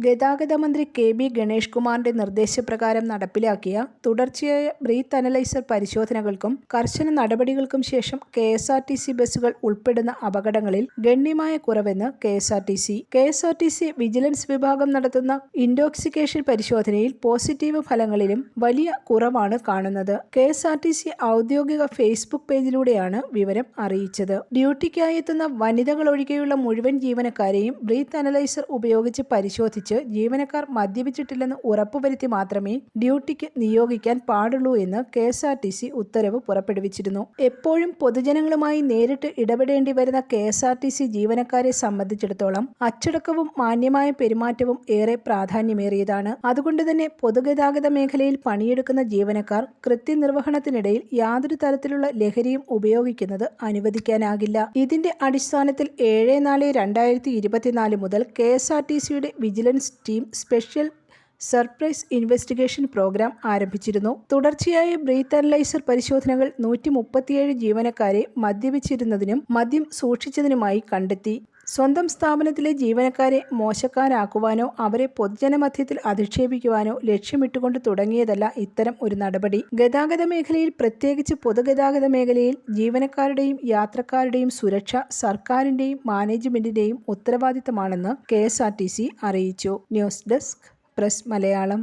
ഗതാഗത മന്ത്രി K B Ganesh കുമാറിന്റെ നിർദ്ദേശപ്രകാരം നടപ്പിലാക്കിയ തുടർച്ചയായ ബ്രീത്ത് അനലൈസർ പരിശോധനകൾക്കും കർശന നടപടികൾക്കും ശേഷം K S R T C ബസ്സുകൾ ഉൾപ്പെടുന്ന അപകടങ്ങളിൽ ഗണ്യമായ കുറവെന്ന് K S R T C. K S R T C vigilance വിഭാഗം നടത്തുന്ന ഇൻടോക്സിക്കേഷൻ പരിശോധനയിൽ പോസിറ്റീവ് ഫലങ്ങളിലും വലിയ കുറവാണ് കാണുന്നത്. K S R T C ഔദ്യോഗിക ഫേസ്ബുക്ക് പേജിലൂടെയാണ് വിവരം അറിയിച്ചത്. ഡ്യൂട്ടിക്കായി എത്തുന്ന വനിതകൾ ഒഴികെയുള്ള മുഴുവൻ ജീവനക്കാരെയും ബ്രീത്ത് അനലൈസർ ഉപയോഗിച്ച് പരിശോധിച്ച് ജീവനക്കാർ മദ്യപിച്ചിട്ടില്ലെന്ന് ഉറപ്പുവരുത്തി മാത്രമേ ഡ്യൂട്ടിക്ക് നിയോഗിക്കാൻ പാടുള്ളൂ എന്ന് K S R T C ഉത്തരവ് പുറപ്പെടുവിച്ചിരുന്നു. എപ്പോഴും പൊതുജനങ്ങളുമായി നേരിട്ട് ഇടപെടേണ്ടി വരുന്ന K S R T C ജീവനക്കാരെ സംബന്ധിച്ചിടത്തോളം അച്ചടക്കവും മാന്യമായ പെരുമാറ്റവും ഏറെ പ്രാധാന്യമേറിയതാണ്. അതുകൊണ്ട് തന്നെ പൊതുഗതാഗത മേഖലയിൽ പണിയെടുക്കുന്ന ജീവനക്കാർ കൃത്യനിർവഹണത്തിനിടയിൽ യാതൊരു തരത്തിലുള്ള ലഹരിയും ഉപയോഗിക്കുന്നത് അനുവദിക്കാനാകില്ല. ഇതിന്റെ അടിസ്ഥാനത്തിൽ ഏഴ് നാല് രണ്ടായിരത്തി ഇരുപത്തിനാല് മുതൽ കെ എസ് ആർ ടി സിയുടെ vigilance team special surprise investigation program ആരംഭിച്ചിരുന്നു. തുടർച്ചയായ ബ്രീത്ത് അനലൈസർ പരിശോധനകൾ നൂറ്റി മുപ്പത്തിയേഴ് ജീവനക്കാരെ മദ്യപിച്ചിരുന്നതിനും മദ്യം സൂക്ഷിച്ചതിനുമായി കണ്ടെത്തി. സ്വന്തം സ്ഥാപനത്തിലെ ജീവനക്കാരെ മോശക്കാരാക്കുവാനോ അവരെ പൊതുജനമധ്യത്തിൽ അധിക്ഷേപിക്കുവാനോ ലക്ഷ്യമിട്ടുകൊണ്ട് തുടങ്ങിയതല്ല ഇത്തരം ഒരു നടപടി. ഗതാഗത മേഖലയിൽ പ്രത്യേകിച്ച് പൊതുഗതാഗത മേഖലയിൽ ജീവനക്കാരുടെയും യാത്രക്കാരുടെയും സുരക്ഷ സർക്കാരിന്റെയും മാനേജ്മെന്റിന്റെയും ഉത്തരവാദിത്തമാണെന്ന് കെ അറിയിച്ചു. News desk press Malayalam.